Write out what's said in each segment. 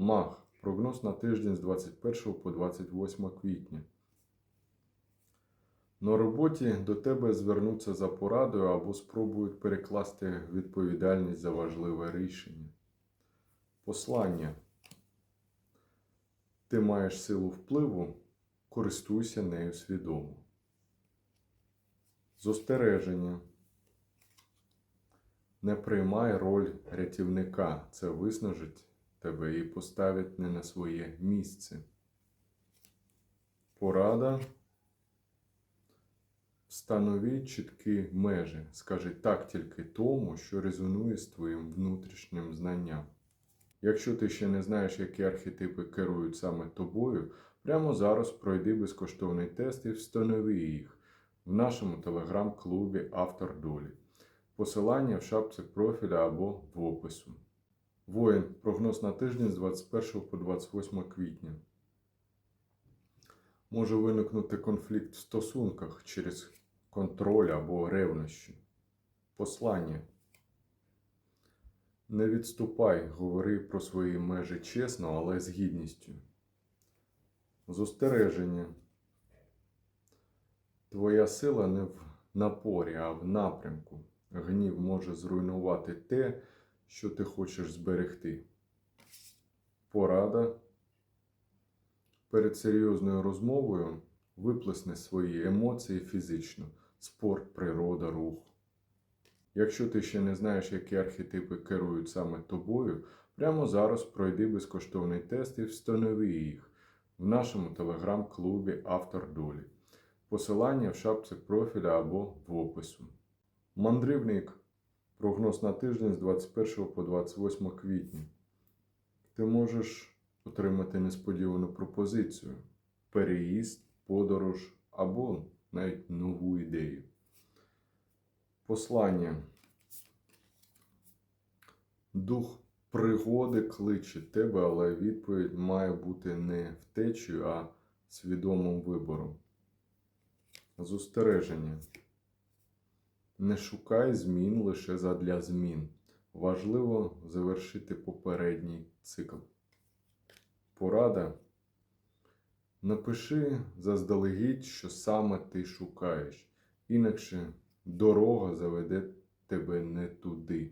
Мах. Прогноз на тиждень з 21 по 28 квітня. На роботі до тебе звернуться за порадою або спробують перекласти відповідальність за важливе рішення. Послання. Ти маєш силу впливу, користуйся нею свідомо. Зостереження. Не приймай роль рятівника. Це виснажить тебе і поставить не на своє місце. Порада. Встановіть чіткі межі. Скажи так тільки тому, що резонує з твоїм внутрішнім знанням. Якщо ти ще не знаєш, які архетипи керують саме тобою, прямо зараз пройди безкоштовний тест і встанови їх в нашому телеграм-клубі Автор долі. Посилання в шапці профіля або в опису. Воїн. Прогноз на тиждень з 21 по 28 квітня. Може виникнути конфлікт в стосунках через контроль або ревнощі. Послання. Не відступай, говори про свої межі чесно, але з гідністю. Зостереження. Твоя сила не в напорі, а в напрямку. Гнів може зруйнувати те, що ти хочеш зберегти. Порада. Перед серйозною розмовою виплесни свої емоції фізично, спорт, природа, рух. Якщо ти ще не знаєш, які архетипи керують саме тобою, прямо зараз пройди безкоштовний тест і встанови їх в нашому телеграм-клубі Автор долі. Посилання в шапці профіля або в опису. Мандрівник. Прогноз на тиждень з 21 по 28 квітня. Ти можеш отримати несподівану пропозицію, переїзд, подорож або навіть нову ідею. Послання. Дух пригоди кличе тебе, але відповідь має бути не втечею, а свідомим вибором. Зостереження. Не шукай змін лише задля змін. Важливо завершити попередній цикл. Порада. Напиши заздалегідь, що саме ти шукаєш, інакше дорога заведе тебе не туди.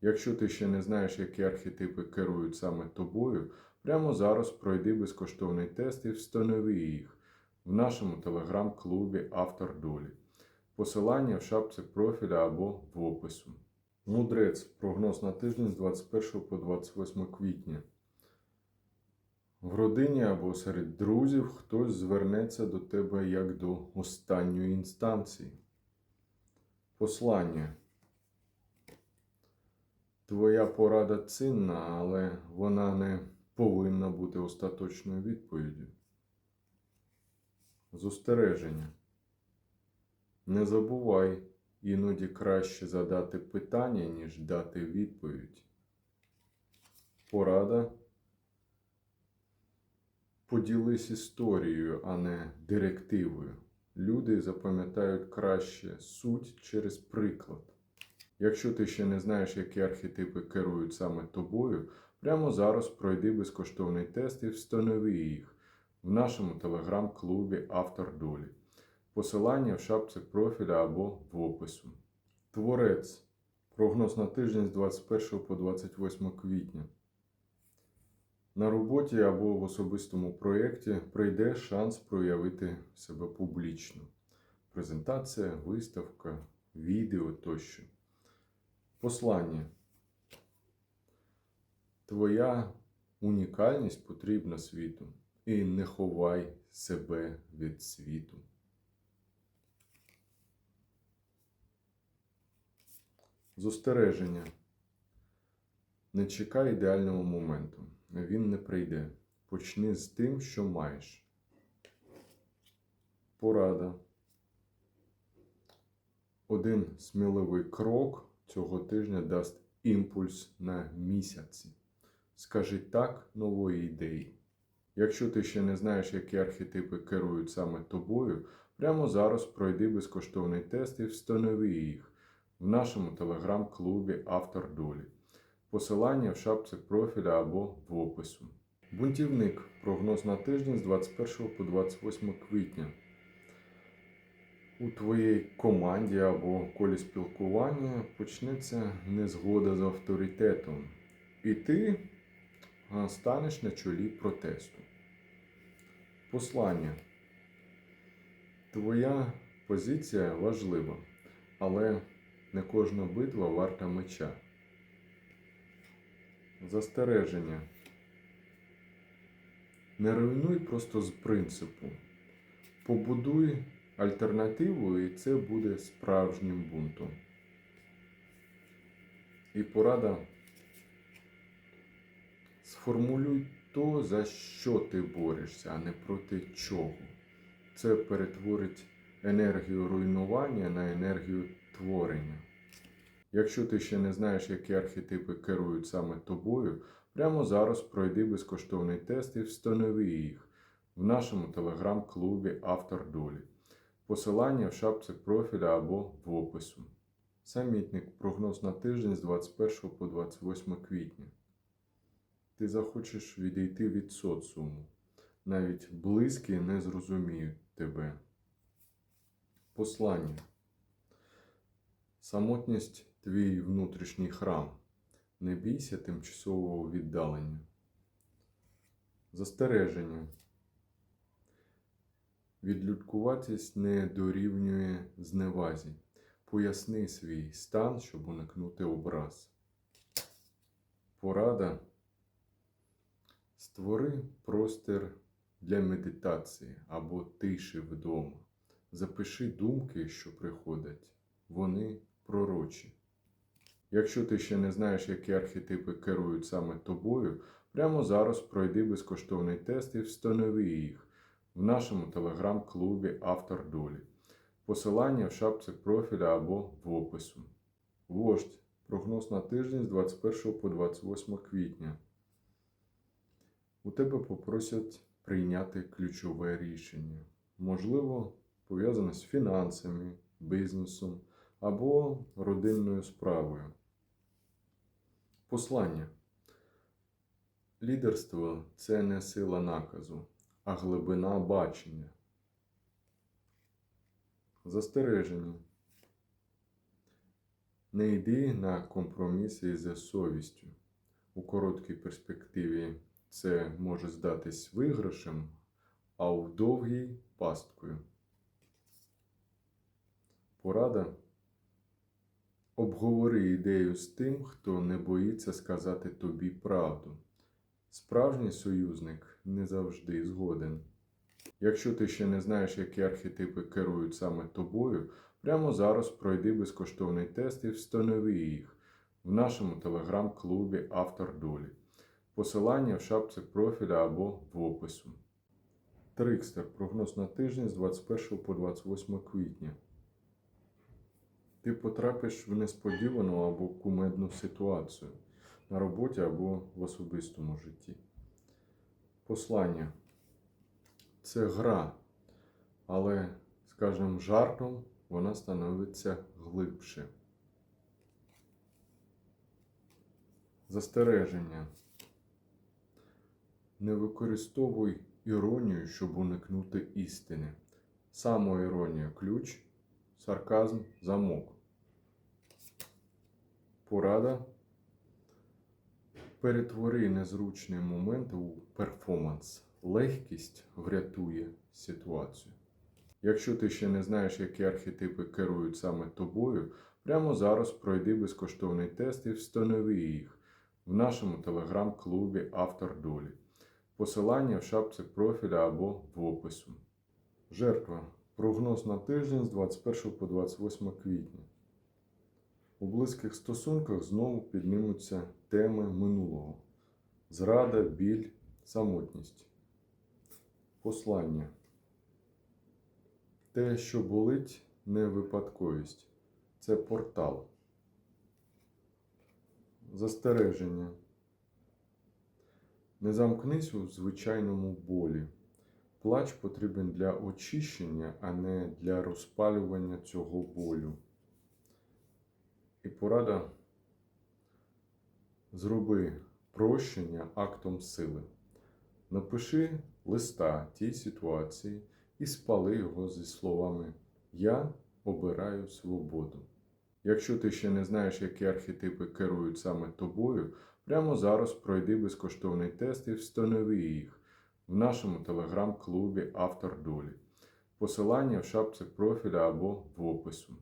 Якщо ти ще не знаєш, які архетипи керують саме тобою, прямо зараз пройди безкоштовний тест і встанови їх в нашому телеграм-клубі Автор долі. Посилання в шапці профіля або в опису. Мудрець. Прогноз на тиждень з 21 по 28 квітня. В родині або серед друзів хтось звернеться до тебе як до останньої інстанції. Послання. Твоя порада цінна, але вона не повинна бути остаточною відповіддю. Зостереження. Не забувай, іноді краще задати питання, ніж дати відповідь. Порада. Поділись історією, а не директивою. Люди запам'ятають краще суть через приклад. Якщо ти ще не знаєш, які архетипи керують саме тобою, прямо зараз пройди безкоштовний тест і встанови їх в нашому телеграм-клубі Автор долі. Посилання в шапці профіля або в опису. Творець. Прогноз на тиждень з 21 по 28 квітня. На роботі або в особистому проєкті прийде шанс проявити себе публічно. Презентація, виставка, відео тощо. Послання. Твоя унікальність потрібна світу. І не ховай себе від світу. Зостереження. Не чекай ідеального моменту. Він не прийде. Почни з тим, що маєш. Порада. Один сміливий крок цього тижня дасть імпульс на місяці. Скажи так нової ідеї. Якщо ти ще не знаєш, які архетипи керують саме тобою, прямо зараз пройди безкоштовний тест і встанови їх в нашому телеграм-клубі Автор долі. Посилання в шапці профіля або в опису. Бунтівник. Прогноз на тиждень з 21 по 28 квітня. У твоїй команді або колі спілкування почнеться незгода з авторитетом, і ти станеш на чолі протесту. Послання. Твоя позиція важлива, але не кожна битва варта меча. Застереження. Не руйнуй просто з принципу. Побудуй альтернативу, і це буде справжнім бунтом. І порада. Сформулюй то, за що ти борешся, а не проти чого. Це перетворить енергію руйнування на енергію творення. Якщо ти ще не знаєш, які архетипи керують саме тобою, прямо зараз пройди безкоштовний тест і встанови їх в нашому телеграм-клубі Автор долі. Посилання в шапці профіля або в опису. Самітник прогноз на тиждень з 21 по 28 квітня. Ти захочеш відійти від соціуму. Навіть близькі не зрозуміють тебе. Послання. Самотність твій внутрішній храм. Не бійся тимчасового віддалення. Застереження. Відлюдкуватись не дорівнює зневазі. Поясни свій стан, щоб уникнути образ. Порада. Створи простір для медитації або тиші вдома. Запиши думки, що приходять. Вони пророчі. Якщо ти ще не знаєш, які архетипи керують саме тобою, прямо зараз пройди безкоштовний тест і встанови їх в нашому телеграм-клубі Автор долі. Посилання в шапці профіля або в опису. Вождь. Прогноз на тиждень з 21 по 28 квітня. У тебе попросять прийняти ключове рішення. Можливо, пов'язане з фінансами, бізнесом або родинною справою. Послання. Лідерство це не сила наказу, а глибина бачення. Застереження. Не йди на компроміси за совістю. У короткій перспективі це може здатись виграшем, а у довгій пасткою. Порада. Обговори ідею з тим, хто не боїться сказати тобі правду. Справжній союзник не завжди згоден. Якщо ти ще не знаєш, які архетипи керують саме тобою, прямо зараз пройди безкоштовний тест і встанови їх в нашому телеграм-клубі Автор долі. Посилання в шапці профіля або в опису. Трикстер. Прогноз на тиждень з 21 по 28 квітня. Ти потрапиш в несподівану або кумедну ситуацію на роботі або в особистому житті. Послання це гра, але з кожним жартом вона становиться глибше. Застереження. Не використовуй іронію, щоб уникнути істини. Самоіронія ключ, сарказм замок. Порада. Перетвори незручний момент у перформанс. Легкість врятує ситуацію. Якщо ти ще не знаєш, які архетипи керують саме тобою, прямо зараз пройди безкоштовний тест і встанови їх в нашому телеграм-клубі Автор долі. Посилання в шапці профіля або в опису. Жертва. Прогноз на тиждень з 21 по 28 квітня. У близьких стосунках знову піднімуться теми минулого: зрада, біль, самотність. Послання. Те, що болить, не випадковість. Це портал. Застереження. Не замкнись у звичайному болі. Плач потрібен для очищення, а не для розпалювання цього болю. І порада Зроби прощення актом сили. Напиши листа тій ситуації і спали його зі словами Я обираю свободу. Якщо ти ще не знаєш, які архетипи керують саме тобою, прямо зараз пройди безкоштовний тест і встанови їх в нашому телеграм-клубі Автор долі. Посилання в шапці профіля або в опису.